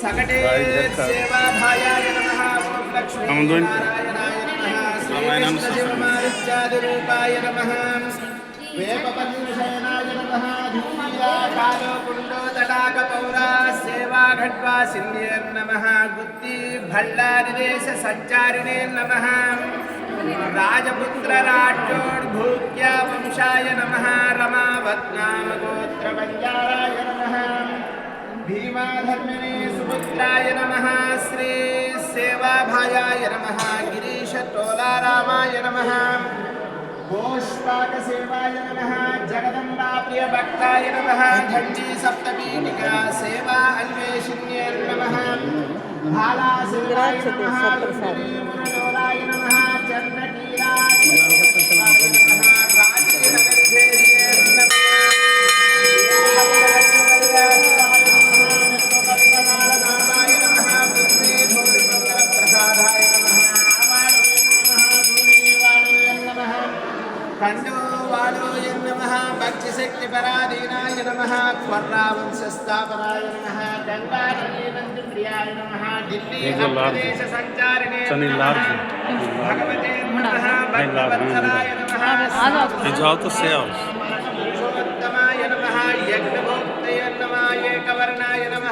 సేవాదానం అఖండమండలాకారం వ్యాప్తం చరాచరేణ దర్శితం తస్మై శ్రీ సేవాలాల్ గురవే నమః. ఓం సకటే సేవాభాయాయ నమః. ఓం లక్ష్మీ నారాయణాయ భీమాధర్మిణే సుపుత్రాయ నమః శ్రీ సేవాభాయాయ నమః గిరీశ టోలారామాయ నమః గోష్పాకసేవాయ నమః జగదంబా ప్రియ భక్తాయ నమః ఘంటీ సప్తపీఠికా సేవా అన్వేషిణ్యే నమః భాలాశివాయ నమః మురళోలాయ నమః చంద్రకీలాయ నమః భక్తిశక్తి పరాధీనాయ నమ. క్వర్రావంశస్థాపనాయ నమ. గంగానదీ ప్రియాయ నమ. ఢిల్లీ ప్రదేశ సంచారిణే భగవతే నమ. భక్తవత్సలాయ నమ. పురుషోత్తమాయ నమ. యజ్ఞభోక్తయ నమ. ఏకవర్ణాయ నమ.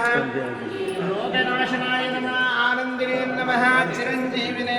రోగనాశనాయ నమ. ఆనందినే నమ. చిరంజీవినే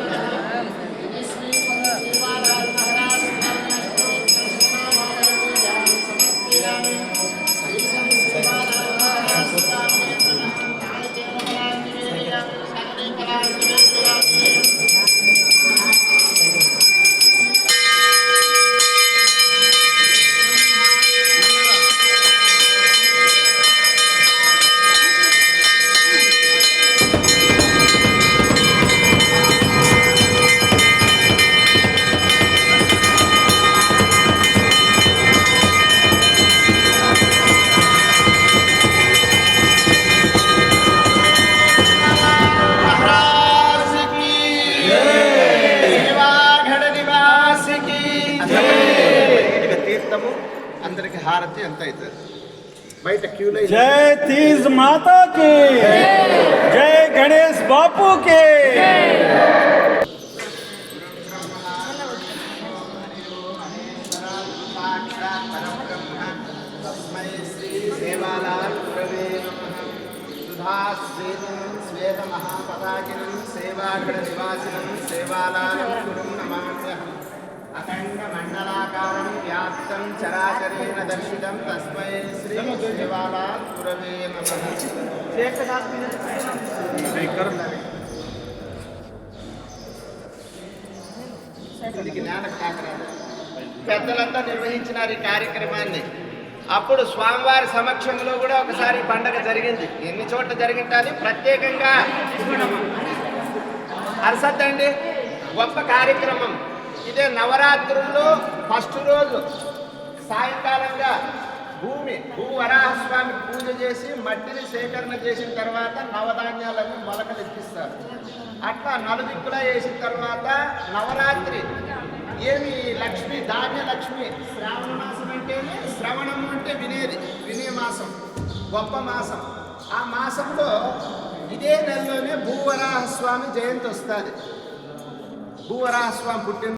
తీర్థము అందరికి హారతి ఎంత అవుతుంది బయట క్యూలో జై తీజ్ మాతా కి జై గణేష్ బాపు కి తస్మై శ్రీ సేవాలాల్ గురవే నమః అఖండమండలాకారం వ్యాప్తం చరాచరేణ దర్శితం తస్మై శ్రీ సేవాలాల్ గురవే పెద్దలంతా నిర్వహించినారు ఈ కార్యక్రమాన్ని. అప్పుడు స్వామివారి సమక్షంలో కూడా ఒకసారి పండగ జరిగింది. ఎన్ని చోట్ల జరిగింటాలి ప్రత్యేకంగా అరసద్దండి గొప్ప కార్యక్రమం. ఇదే నవరాత్రుల్లో ఫస్ట్ రోజు సాయంకాలంగా భూమి భూ వరాహస్వామి పూజ చేసి మట్టిని సేకరణ చేసిన తర్వాత నవధాన్యాలన్నీ మొలకలు ఎత్తిస్తారు అట్లా నలుదిక్కులా వేసిన తర్వాత నవరాత్రి ఏమి లక్ష్మి ధాన్య లక్ష్మి శ్రావణ మాసం అంటేనే శ్రవణము అంటే వినేది వినే మాసం గొప్ప మాసం. ఆ మాసంలో ఇదే నెలలోనే భూవరాహస్వామి జయంతి వస్తుంది. భూవరాహస్వామి పుట్టిన